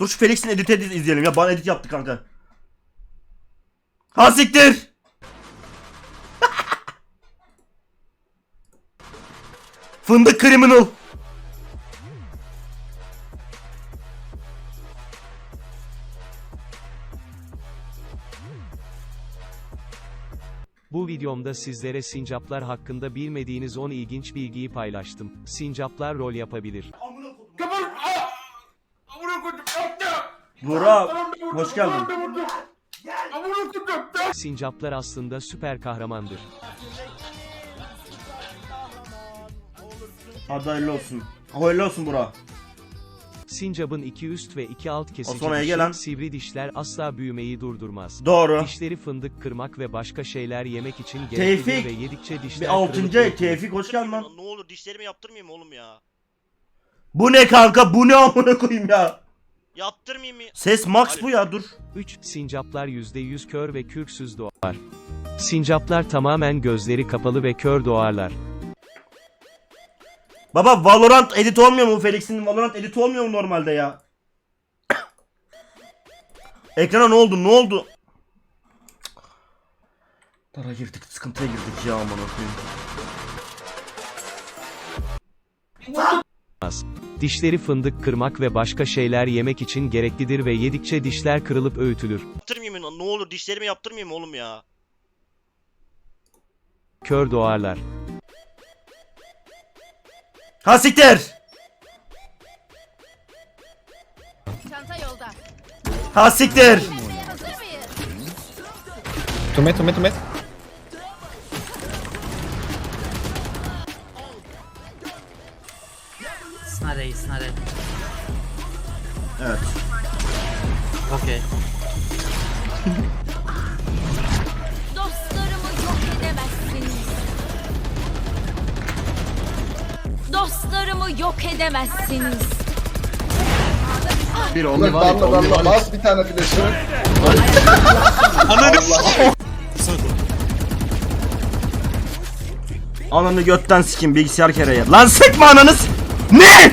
Dur şu Felix'in edit edit izleyelim ya. Bana edit yaptı kanka. Ha siktir. Fındık criminal. Bu videomda sizlere sincaplar hakkında bilmediğiniz 10 ilginç bilgiyi paylaştım. Sincaplar rol yapabilir. Bora hoş geldin. Sincaplar aslında süper kahramandır. Hadi hayırlı olsun. Hayırlı olsun Bora. Sincapın iki üst ve iki alt kesici dişi, lan. sivri dişler asla büyümeyi durdurmaz. Doğru. Dişleri fındık kırmak ve başka şeyler yemek için gereklidir ve yedikçe dişler Bir altıncı. Tevfik hoş geldin lan. Ne olur dişlerimi yaptırmayayım oğlum ya? Bu ne kanka? Bu ne amına koyayım ya? Yaptırmayayım mı? Ses max bu ya dur. 3. Sincaplar %100 kör ve kürksüz doğar. Sincaplar tamamen gözleri kapalı ve kör doğarlar. Baba Valorant edit olmuyor mu? Felix'in Valorant edit olmuyor mu normalde ya? Ekrana ne oldu? Ne oldu? Dara girdik, sıkıntıya girdik ya aman okuyayım. Dişleri fındık kırmak ve başka şeyler yemek için gereklidir ve yedikçe dişler kırılıp öğütülür. Yaptırmayayım mı? Ne olur dişlerimi yaptırmayayım oğlum ya? Kör doğarlar. Ha siktir! Çanta yolda. Ha siktir! Tumet tumet tumet. Snare, snare. Evet. Okey. Dostlarımı yok edemezsiniz. Dostlarımı yok edemezsiniz. Ulan darla darla bas bir tane flash'ı. Ananı götten sikim bilgisayar kereye. Lan sıkma ananı s- Ne?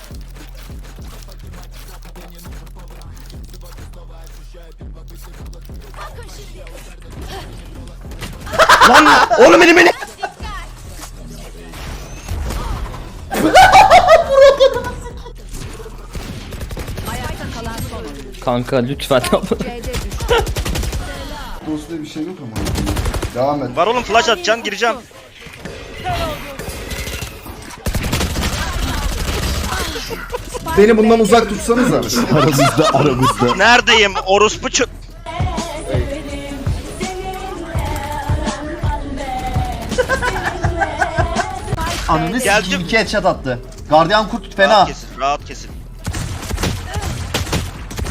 Lan oğlum benim beni. Kanka lütfen Dost diye bir şey yok ama. Devam et. Var oğlum flash atacaksın gireceğim. Beni bundan uzak tutsanıza. aramızda aramızda. Neredeyim? Orospu çö... Ananı Geldim. sikeyim iki headshot attı. Gardiyan kurt fena. Rahat kesin, rahat kesin.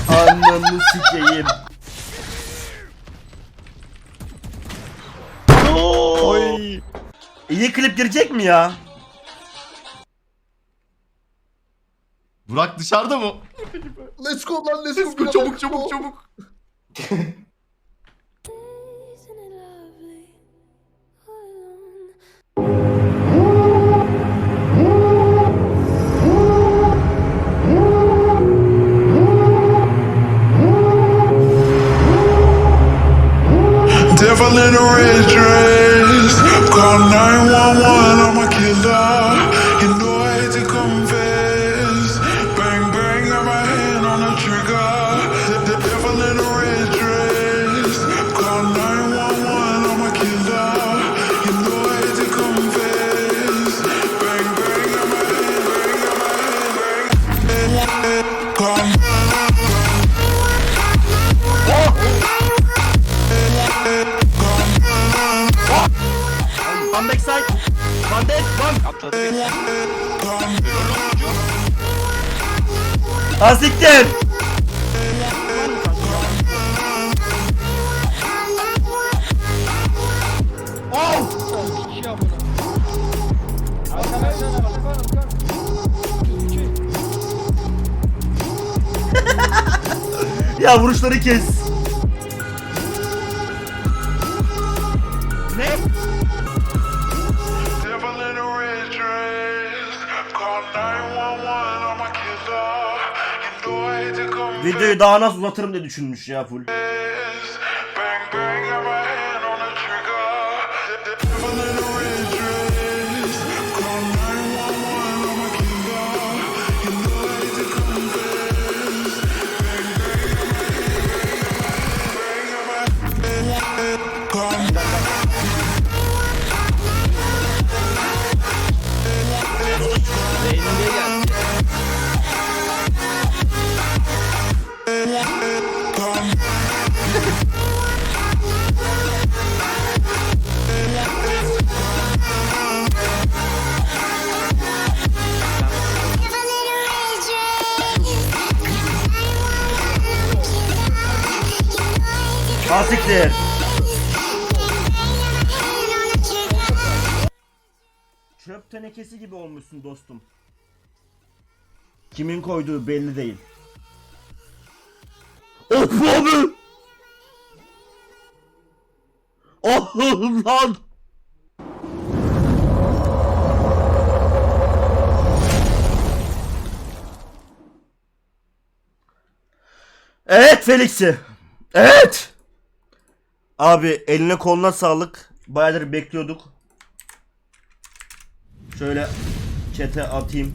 Ananı sikeyim. Oy. İyi klip girecek mi ya? Burak dışarıda mı? Let's go lan let's go. Çabuk çabuk çabuk. Devil in a red dress. Call 911, Asiktir. ya vuruşları kes. Videoyu daha nasıl uzatırım diye düşünmüş ya full. Asiktir. Çöp tenekesi gibi olmuşsun dostum. Kimin koyduğu belli değil. Of abi! Oh lan! Evet Felix'i. Evet. Abi eline koluna sağlık. Bayağıdır bekliyorduk. Şöyle çete atayım.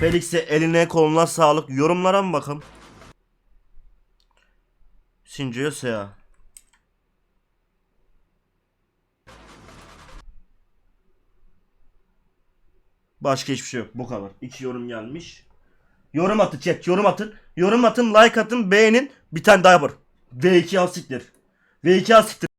Felix'e eline koluna sağlık. Yorumlara mı bakalım? Sinco'ya Sea. Başka hiçbir şey yok. Bu kadar. İki yorum gelmiş. Yorum atın chat. Yorum atın. Yorum atın. Like atın. Beğenin. Bir tane daha var. V2 asiktir. V2 asiktir.